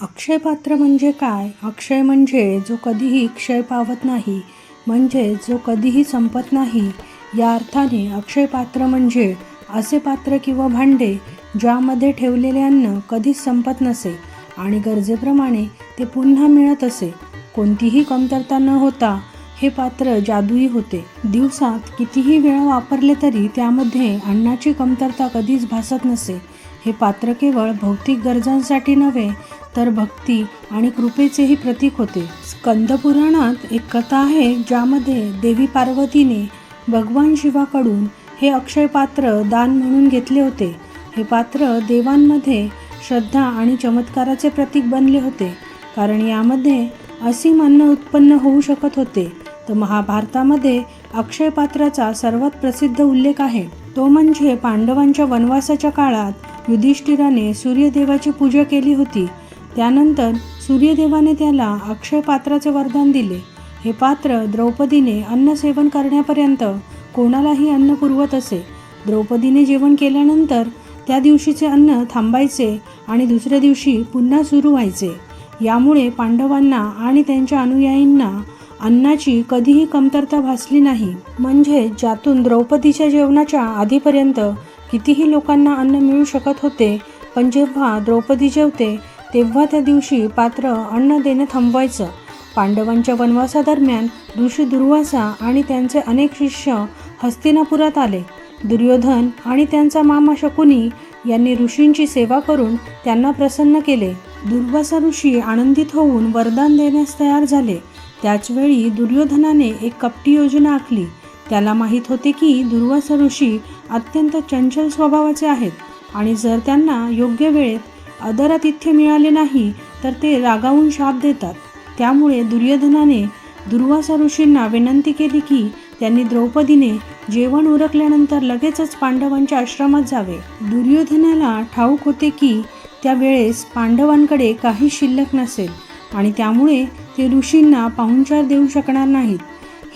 अक्षयपात्र म्हणजे काय? अक्षय म्हणजे जो कधीही क्षय पावत नाही म्हणजे जो कधीही संपत नाही. या अर्थाने अक्षयपात्र म्हणजे असे पात्र किंवा भांडे ज्यामध्ये ठेवलेले अन्न कधीच संपत नसे आणि गरजेप्रमाणे ते पुन्हा मिळत असे. कोणतीही कमतरता न होता हे पात्र जादुई होते. दिवसात कितीही वेळा वापरले तरी त्यामध्ये अन्नाची कमतरता कधीच भासत नसे. हे पात्र केवळ भौतिक गरजांसाठी नव्हे तर भक्ती आणि कृपेचेही प्रतीक होते. स्कंदपुराणात एक कथा आहे ज्यामध्ये देवी पार्वतीने भगवान शिवाकडून हे अक्षय पात्र दान म्हणून घेतले होते. हे पात्र देवांमध्ये श्रद्धा आणि चमत्काराचे प्रतीक बनले होते. कारण यामध्ये असीम अन्न उत्पन्न होऊ शकत होते. तर महाभारतामध्ये अक्षय पात्राचा सर्वात प्रसिद्ध उल्लेख आहे. तो म्हणजे पांडवांच्या वनवासाच्या काळात युधिष्ठिराने सूर्यदेवाची पूजा केली होती. त्यानंतर सूर्यदेवाने त्याला अक्षय पात्राचे वरदान दिले. हे पात्र द्रौपदीने अन्न सेवन करण्यापर्यंत कोणालाही अन्न पुरवत असे. द्रौपदीने जेवण केल्यानंतर त्या दिवशीचे अन्न थांबायचे आणि दुसऱ्या दिवशी पुन्हा सुरू व्हायचे. यामुळे पांडवांना आणि त्यांच्या अनुयायींना अन्नाची कधीही कमतरता भासली नाही. म्हणजे ज्यातून द्रौपदीच्या जेवणाच्या आधीपर्यंत कितीही लोकांना अन्न मिळू शकत होते पण जेव्हा द्रौपदी जेवते तेव्हा त्या दिवशी पात्र अन्न देणं थांबवायचं. पांडवांच्या वनवासादरम्यान ऋषी दुर्वासा आणि त्यांचे अनेक शिष्य हस्तिनापुरात आले. दुर्योधन आणि त्यांचा मामा शकुनी यांनी ऋषींची सेवा करून त्यांना प्रसन्न केले. दुर्वासा ऋषी आनंदित होऊन वरदान देण्यास तयार झाले. त्याचवेळी दुर्योधनाने एक कपटी योजना आखली. त्याला माहीत होते की दुर्वासा ऋषी अत्यंत चंचल स्वभावाचे आहेत आणि जर त्यांना योग्य वेळेत अदरातिथ्य मिळाले नाही तर ते रागावून शाप देतात. त्यामुळे दुर्योधनाने दुर्वासा ऋषींना विनंती केली की त्यांनी द्रौपदीने जेवण उरकल्यानंतर लगेचच पांडवांच्या आश्रमात जावे. दुर्योधनाला ठाऊक होते की त्यावेळेस पांडवांकडे काही शिल्लक नसेल आणि त्यामुळे ते ऋषींना पाहुणचार देऊ शकणार नाहीत.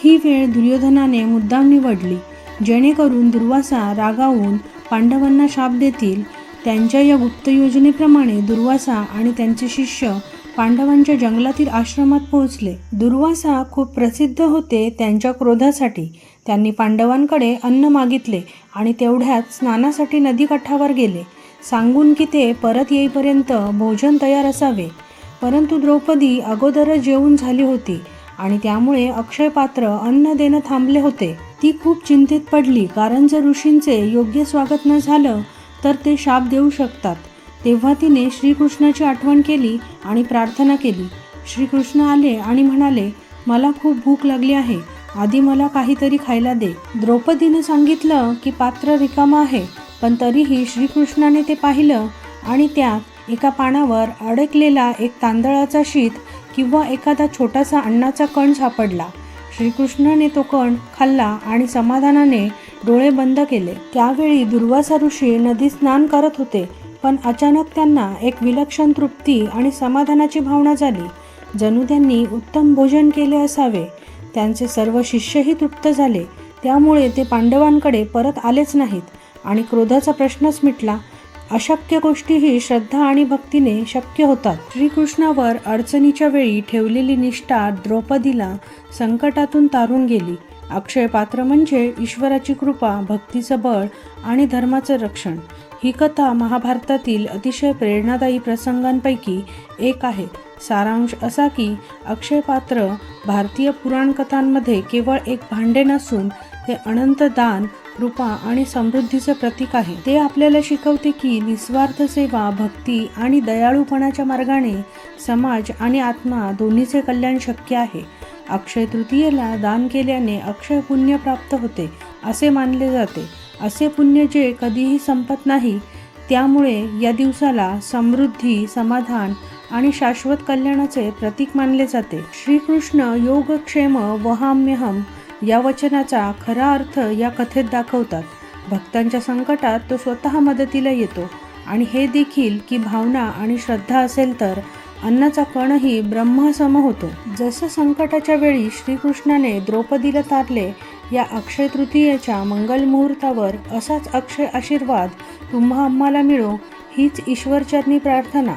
ही वेळ दुर्योधनाने मुद्दाम निवडली. जेणेकरून दुर्वासा रागावून पांडवांना शाप देतील त्यांच्या या गुप्त योजनेप्रमाणे दुर्वासा आणि त्यांचे शिष्य पांडवांच्या जंगलातील आश्रमात पोहोचले. दुर्वासा खूप प्रसिद्ध होते त्यांच्या क्रोधासाठी. त्यांनी पांडवांकडे अन्न मागितले आणि तेवढ्यात स्नानासाठी नदीकाठावर गेले. सांगून की ते परत येईपर्यंत भोजन तयार असावे. परंतु द्रौपदी अगोदरच जेवून झाली होती आणि त्यामुळे अक्षय पात्र अन्न देणं थांबले होते. ती खूप चिंतेत पडली कारण जर ऋषींचे योग्य स्वागत न झालं तर ते शाप देऊ शकतात. तेव्हा तिने श्रीकृष्णाची आठवण केली आणि प्रार्थना केली. श्रीकृष्ण आले आणि म्हणाले मला खूप भूक लागली आहे. आधी मला काहीतरी खायला दे. द्रौपदीने सांगितलं की पात्र रिकामं आहे. पण तरीही श्रीकृष्णाने ते पाहिलं आणि त्यात एका पानावर अडकलेला एक तांदळाचा शीत किंवा एखादा छोटासा अन्नाचा कण सापडला. श्रीकृष्णाने तो कण खाल्ला आणि समाधानाने डोळे बंद केले. त्यावेळी दुर्वासा ऋषी नदी स्नान करत होते पण अचानक त्यांना एक विलक्षण तृप्ती आणि समाधानाची भावना झाली. जणू त्यांनी उत्तम भोजन केले असावे. त्यांचे सर्व शिष्यही तृप्त झाले. त्यामुळे ते पांडवांकडे परत आलेच नाहीत आणि क्रोधाचा प्रश्नच मिटला. अशक्य गोष्टीही श्रद्धा आणि भक्तीने शक्य होतात. श्रीकृष्णावर अडचणीच्या वेळी ठेवलेली निष्ठा द्रौपदीला संकटातून तारून गेली. अक्षय पात्र म्हणजे ईश्वराची कृपा भक्तीचं बळ आणि धर्माचं रक्षण. ही कथा महाभारतातील अतिशय प्रेरणादायी प्रसंगांपैकी एक आहे. सारांश असा की अक्षय पात्र भारतीय पुराणकथांमध्ये केवळ एक भांडे नसून ते अनंत दान कृपा आणि समृद्धीचे प्रतीक आहे. ते आपल्याला शिकवते की निस्वार्थ सेवा भक्ती आणि दयाळूपणाच्या मार्गाने समाज आणि आत्मा दोन्हीचे कल्याण शक्य आहे. अक्षय तृतीयेला दान केल्याने अक्षय पुण्य प्राप्त होते असे मानले जाते. असे पुण्य जे कधीही संपत नाही त्यामुळे या दिवसाला समृद्धी समाधान आणि शाश्वत कल्याणाचे प्रतीक मानले जाते. श्रीकृष्ण योगक्षेम वहाम्यहम या वचनाचा खरा अर्थ या कथेत दाखवतात. भक्तांच्या संकटात तो स्वतः मदतीला येतो. आणि हे देखील की भावना आणि श्रद्धा असेल तर अन्नाचा कणही ब्रह्मसम होतो. जसं संकटाच्या वेळी श्रीकृष्णाने द्रौपदीला तारले या अक्षय तृतीयेच्या मंगल मुहूर्तावर असाच अक्षय आशीर्वाद तुम्हा आम्हाला मिळो हीच ईश्वरचरणी प्रार्थना.